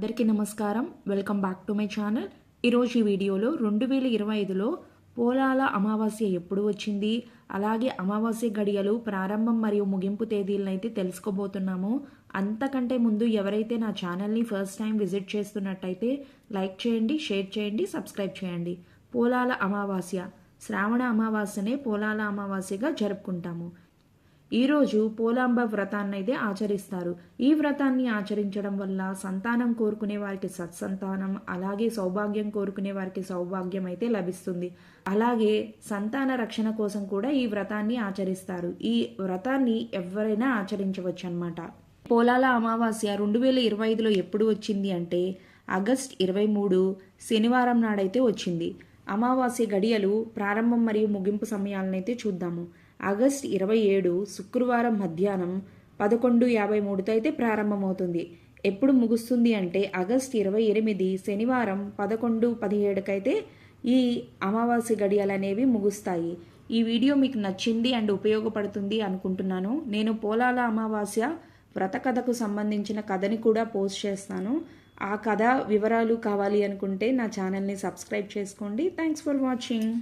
అందరికీ నమస్కారం. Welcome back to my channel. ఈరోజు ఈ వీడియోలో రెండు వేల ఇరవై ఐదులో పోలాల అమావాస్య ఎప్పుడు వచ్చింది? అలాగే అమావాస్య గడియలు ప్రారంభం మరియు ముగింపు తేదీలను అయితే తెలుసుకోబోతున్నాము. అంతకంటే ముందు ఎవరైతే నా ఛానల్ని ఫస్ట్ టైం విజిట్ చేస్తున్నట్టయితే లైక్ చేయండి షేర్ చేయండి సబ్స్క్రైబ్ చేయండి. పోలాల అమావాస్య. శ్రావణ అమావాస్యనే పోలాల అమావాస్యగా జరుపుకుంటాము. ఈరోజు పోలాంబ వ్రతాన్ని అయితే ఆచరిస్తారు. ఈ వ్రతాన్ని ఆచరించడం వల్ల సంతానం కోరుకునే వారికి సత్సంతానం అలాగే సౌభాగ్యం కోరుకునే వారికి సౌభాగ్యం అయితే లభిస్తుంది. అలాగే సంతాన రక్షణ కోసం కూడా ఈ వ్రతాన్ని ఆచరిస్తారు. ఈ వ్రతాన్ని ఎవరైనా ఆచరించవచ్చు అనమాట పోలాల అమావాస్య రెండు వేల ఇరవై ఐదులో ఎప్పుడు వచ్చింది అంటే ఆగస్ట్ ఇరవై మూడు శనివారం నాడైతే వచ్చింది. అమావాస్య గడియలు ప్రారంభం మరియు ముగింపు సమయాలనైతే చూద్దాము. ఆగస్ట్ ఇరవై ఏడు శుక్రవారం మధ్యాహ్నం పదకొండు యాభై మూడుతో అయితే ప్రారంభమవుతుంది. ఎప్పుడు ముగుస్తుంది అంటే ఆగస్ట్ ఇరవై ఎనిమిది శనివారం పదకొండు పదిహేడుకైతే ఈ అమావాస్య గడియలు అనేవి ముగుస్తాయి. ఈ వీడియో మీకు నచ్చింది అండ్ ఉపయోగపడుతుంది అనుకుంటున్నాను. నేను పోలాల అమావాస్య వ్రత కథకు సంబంధించిన కథని కూడా పోస్ట్ చేస్తాను. ఆ కథ వివరాలు కావాలి అనుకుంటే నా ఛానల్ని సబ్స్క్రైబ్ చేసుకోండి. Thanks for watching.